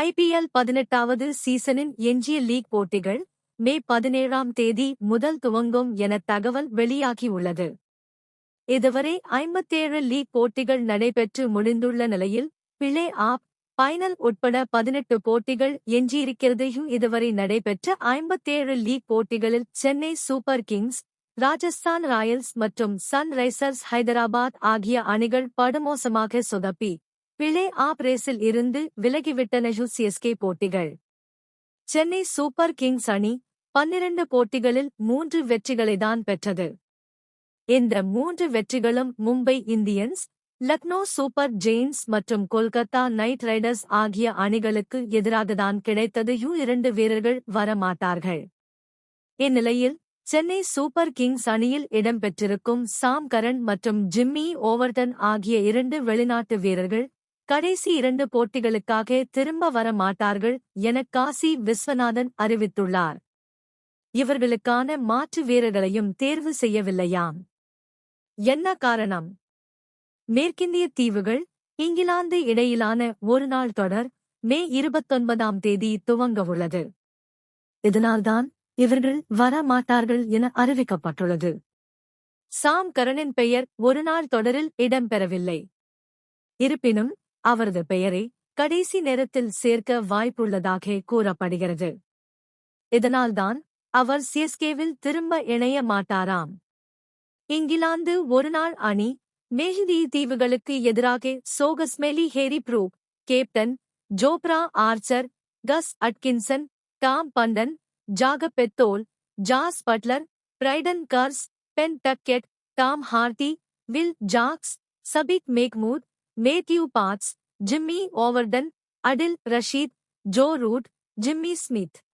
IPL பதினெட்டாவது சீசனின் எஞ்சிய league போட்டிகள் மே பதினேழாம் தேதி முதல் துவங்கும் என தகவல் வெளியாகியுள்ளது. இதுவரை ஐம்பத்தேழு லீக் போட்டிகள் நடைபெற்று முடிந்துள்ள நிலையில் பிளே ஆப் ஃபைனல் உட்பட பதினெட்டு போட்டிகள் எஞ்சியிருக்கிறது. இதுவரை நடைபெற்ற ஐம்பத்தேழு லீக் போட்டிகளில் Chennai super kings Rajasthan royals மற்றும் சன்ரைசர்ஸ் ஹைதராபாத் ஆகிய அணிகள் படுமோசமாக சொதப்பி. பிளே ஆப் ரேஸில் இருந்து விலகிவிட்டன சிஎஸ்கே போட்டிகள். சென்னை சூப்பர் கிங்ஸ் அணி பன்னிரண்டு போட்டிகளில் மூன்று வெற்றிகளைதான் பெற்றது. இந்த மூன்று வெற்றிகளும் Mumbai Indians Lucknow super giants மற்றும் கொல்கத்தா நைட் ரைடர்ஸ் ஆகிய அணிகளுக்கு எதிராகத்தான் கிடைத்தது யூ இரண்டு வீரர்கள் வரமாட்டார்கள். இந்நிலையில் சென்னை சூப்பர் கிங்ஸ் அணியில் இடம்பெற்றிருக்கும் சாம் கரன் மற்றும் ஜிம்மி ஓவர்டன் ஆகிய இரண்டு வெளிநாட்டு வீரர்கள் கடைசி இரண்டு போட்டிகளுக்காக திரும்ப வர மாட்டார்கள் என காசி விஸ்வநாதன் அறிவித்துள்ளார். இவர்களுக்கான மாற்று வீரர்களையும் தேர்வு செய்யவில்லையாம். என்ன காரணம்? மேற்கிந்திய தீவுகள் இங்கிலாந்து இடையிலான ஒருநாள் தொடர் மே இருபத்தொன்பதாம் தேதி துவங்கவுள்ளது. இதனால்தான் இவர்கள் வர மாட்டார்கள் என அறிவிக்கப்பட்டுள்ளது. சாம் கரனின் பெயர் ஒருநாள் தொடரில் இடம்பெறவில்லை. இருப்பினும் அவரது பெயரை கடைசி நேரத்தில் சேர்க்க வாய்ப்புள்ளதாக கூறப்படுகிறது. இதனால்தான் அவர் சிஎஸ்கேவில் திரும்ப இணைய மாட்டாராம். இங்கிலாந்து ஒருநாள் அணி மேஹிதி தீவுகளுக்கு எதிராக சோகஸ்மெலி Harry Brook captain Jofra Archer Gus Atkinson Tom Banton Jacob Bethell Jos Buttler Brydon Carse Ben Duckett Tom Hartley Will Jacks Shafiq Mahmood Matthew Parts, Jimmy Overton, Adil Rashid, Joe Root, Jimmy Smith.